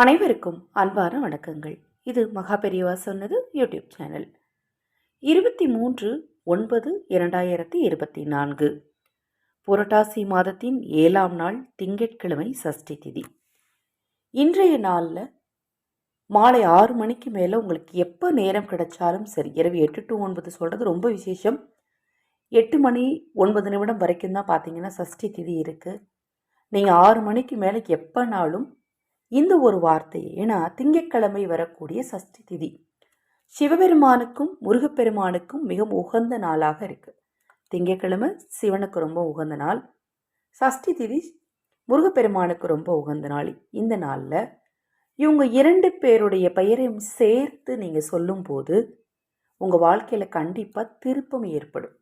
அனைவருக்கும் அன்பான வணக்கங்கள். இது மகா பெரியவா சொன்னது யூடியூப் சேனல். இருபத்தி மூன்று ஒன்பது இரண்டாயிரத்தி இருபத்தி நான்கு. புரட்டாசி மாதத்தின் ஏழாம் நாள் திங்கட்கிழமை சஷ்டி திதி. இன்றைய நாளில் மாலை ஆறு மணிக்கு மேலே உங்களுக்கு எப்போ நேரம் கிடைச்சாலும் சரி இரவு எட்டு டு ஒன்பது சொல்கிறது ரொம்ப விசேஷம். எட்டு மணி ஒன்பது நிமிடம் வரைக்கும் தான் பார்த்தீங்கன்னா சஷ்டி திதி இருக்குது நீங்கள் ஆறு மணிக்கு மேலே எப்போனாலும் இந்த ஒரு வார்த்தை ஏன்னா திங்கட்கிழமை வரக்கூடிய சஷ்டி திதி. சிவபெருமானுக்கும் முருகப்பெருமானுக்கும் மிகவும் உகந்த நாளாக இருக்குது திங்கட்கிழமை சிவனுக்கு ரொம்ப உகந்த நாள். சஷ்டி திதி முருகப்பெருமானுக்கு ரொம்ப உகந்த நாள். இந்த நாளில் இவங்க இரண்டு பேருடைய பெயரையும் சேர்த்து நீங்கள் சொல்லும்போது உங்கள் வாழ்க்கையில் கண்டிப்பாக திருப்பம் ஏற்படும்.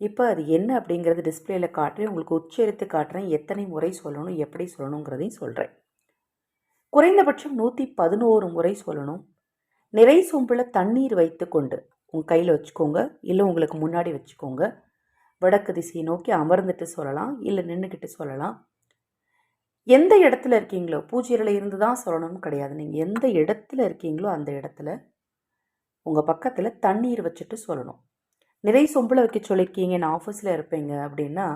இப்போ அது என்ன அப்படிங்கிறது டிஸ்பிளேயில் காட்டுறேன். உங்களுக்கு உச்சரித்து காட்டுறேன். எத்தனை முறை சொல்லணும் எப்படி சொல்லணுங்கிறதையும் சொல்கிறேன் குறைந்தபட்சம் நூற்றி பதினோரு முறை சொல்லணும். நிறை சொம்பில் தண்ணீர் வைத்து கொண்டு உங்கள் கையில் வச்சுக்கோங்க. இல்லை உங்களுக்கு முன்னாடி வச்சுக்கோங்க. வடக்கு திசையை நோக்கி அமர்ந்துட்டு சொல்லலாம். இல்லை நின்றுக்கிட்டு சொல்லலாம். எந்த இடத்துல இருக்கீங்களோ பூஜையில் இருந்து தான் சொல்லணும்னு கிடையாது. நீங்கள் எந்த இடத்துல இருக்கீங்களோ அந்த இடத்துல உங்கள் பக்கத்தில் தண்ணீர் வச்சுட்டு சொல்லணும். நிறை சொம்பில் வைக்க சொல்லியிருக்கீங்க நான் ஆஃபீஸில் இருப்பேங்க அப்படின்னா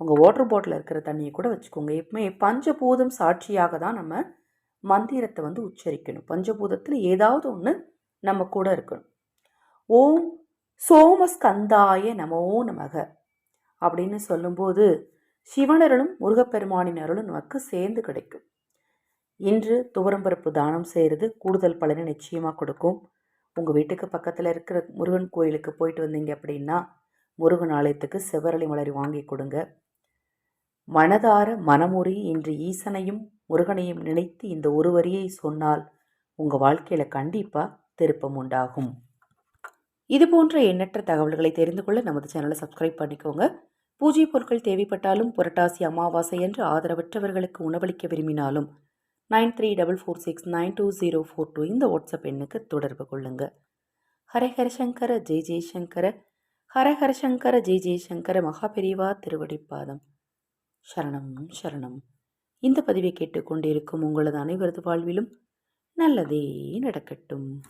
உங்கள் வாட்டர் பாட்டில் இருக்கிற தண்ணியை கூட வச்சுக்கோங்க. எப்பவுமே பஞ்சபூதம் சாட்சியாக தான் நம்ம மந்திரத்தை வந்து உச்சரிக்கணும். பஞ்சபூதத்தில் ஏதாவது ஒன்று நம்ம கூட இருக்கணும். ஓம் சோமஸ்கந்தாய நமோ நமக அப்படின்னு சொல்லும்போது சிவனருளும் முருகப்பெருமானின் அருளும் நமக்கு சேர்ந்து கிடைக்கும். இன்று துவரம்பருப்பு தானம் செய்கிறது கூடுதல் பலனை நிச்சயமாக கொடுக்கும். உங்கள் வீட்டுக்கு பக்கத்தில் இருக்கிற முருகன் கோயிலுக்கு போயிட்டு வந்தீங்க அப்படின்னா முருகன் ஆலயத்துக்கு செவ்வரளி மலர் வாங்கி கொடுங்க. மனதார மனமுறி இன்று ஈசனையும் முருகனையும் நினைத்து இந்த ஒரு வரியை சொன்னால் உங்கள் வாழ்க்கையில் கண்டிப்பாக திருப்பம் உண்டாகும். இது போன்ற எண்ணற்ற தகவல்களை தெரிந்து கொள்ள நமது சேனலை சப்ஸ்கிரைப் பண்ணிக்கோங்க. பூஜை பொருட்கள் தேவைப்பட்டாலும் புரட்டாசி அமாவாசை என்று ஆதரவற்றவர்களுக்கு உணவளிக்க விரும்பினாலும் nine three double four six nine two zero four two இந்த வாட்ஸ்அப் எண்ணுக்கு தொடர்பு கொள்ளுங்க. ஹரஹர சங்கர ஜெய் ஜெய்சங்கர ஹரஹர சங்கர ஜெய் ஜெய்சங்கர மகாபெரிவா திருவடிப்பாதம். சரணம் சரணம். இந்த பதிவை கேட்டுக்கொண்டிருக்கும் உங்களது அனைவரது வாழ்விலும் நல்லதே நடக்கட்டும்.